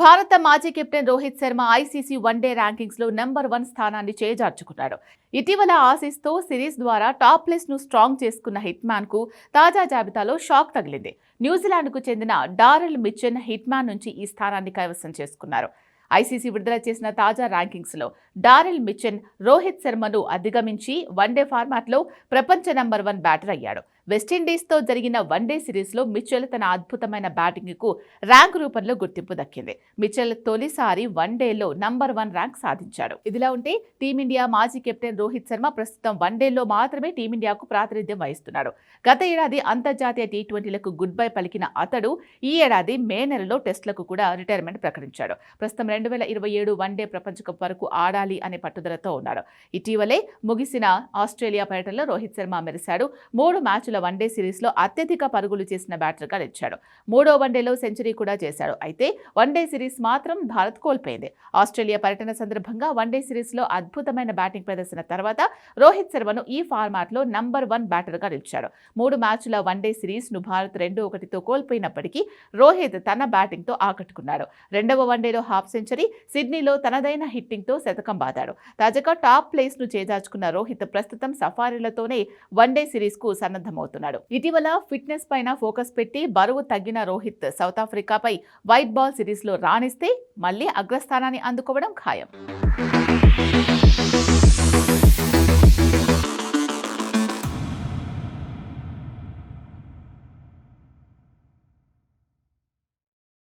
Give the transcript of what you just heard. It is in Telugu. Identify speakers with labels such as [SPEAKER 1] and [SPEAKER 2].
[SPEAKER 1] భారత మాజీ captain Rohit Sharma ICC one day ర్యాంకింగ్స్లో number one స్థానాన్ని చేజార్చుకున్నాడు. ఇటీవల ఆసీస్తో సిరీస్ ద్వారా టాప్ లిస్ట్ను స్ట్రాంగ్ చేసుకున్న హిట్ మ్యాన్కు తాజా జాబితాలో షాక్ తగిలింది. న్యూజిలాండ్కు చెందిన డారెల్ మిచెన్ హిట్ మ్యాన్ నుంచి ఈ స్థానాన్ని కైవసం చేసుకున్నారు. ఐసీసీ విడుదల చేసిన తాజా ర్యాంకింగ్స్లో డారెల్ మిచెన్ రోహిత్ శర్మను అధిగమించి వన్డే ఫార్మాట్లో ప్రపంచ నంబర్ వన్ బ్యాటర్ అయ్యాడు. వెస్టిండీస్తో జరిగిన వన్డే సిరీస్లో మిచెల్ తన అద్భుతమైన బ్యాటింగ్కు ర్యాంక్ రూపంలో గుర్తింపు దక్కింది. మిచెల్ తొలిసారి వన్డేలో నంబర్ వన్ ర్యాంక్ సాధించాడు. ఇదిలా ఉంటే టీమిండియా మాజీ కెప్టెన్ రోహిత్ శర్మ ప్రస్తుతం వన్డేలో మాత్రమే టీమిండియాకు ప్రాతినిధ్యం వహిస్తున్నాడు. గత ఏడాది అంతర్జాతీయ టీ ట్వంటీలకు గుడ్ బై పలికిన అతడు ఈ ఏడాది మే నెలలో టెస్టులకు కూడా రిటైర్మెంట్ ప్రకటించాడు. ప్రస్తుతం రెండు వేల ఇరవై ఏడు వన్డే ప్రపంచ కప్ వరకు ఆడాలి అనే పట్టుదలతో ఉన్నాడు. ఇటీవలే ముగిసిన ఆస్ట్రేలియా పర్యటనలో రోహిత్ శర్మ మెరిశాడు. మూడు మ్యాచ్ల వన్డే సిరీస్లో అత్యధిక పరుగులు చేసిన బ్యాటర్గా నిలిచాడు. మూడో వన్డేలో సెంచరీ కూడా చేశాడు. అయితే వన్డే సిరీస్ మాత్రం భారత్ కోల్పోయింది. ఆస్ట్రేలియా పర్యటన సందర్భంగా వన్డే సిరీస్లో అద్భుతమైన బ్యాటింగ్ ప్రదర్శన తర్వాత రోహిత్ శర్మను ఈ ఫార్మాట్లో నంబర్ వన్ బ్యాటర్గా నిలిచాడు. మూడు మ్యాచ్ల వన్డే సిరీస్ను భారత్ రెండు ఒకటితో కోల్పోయినప్పటికీ రోహిత్ తన బ్యాటింగ్తో ఆకట్టుకున్నాడు. రెండవ వన్డేలో హాఫ్ సెంచరీ సిడ్నీలో తనదైన హిట్టింగ్తో శతకం బాదాడు. తాజాగా టాప్ ప్లేస్ను చేజార్చుకున్న రోహిత్ ప్రస్తుతం సఫారీలతోనే వన్డే సిరీస్కు అవుతున్నాడు ఇటీవల ఫిట్నెస్ పైన ఫోకస్ పెట్టి బరువు తగ్గిన రోహిత్ సౌత్ ఆఫ్రికాపై వైట్ బాల్ సిరీస్లో రాణిస్తే మళ్ళీ అగ్రస్థానాన్ని అందుకోవడం ఖాయం.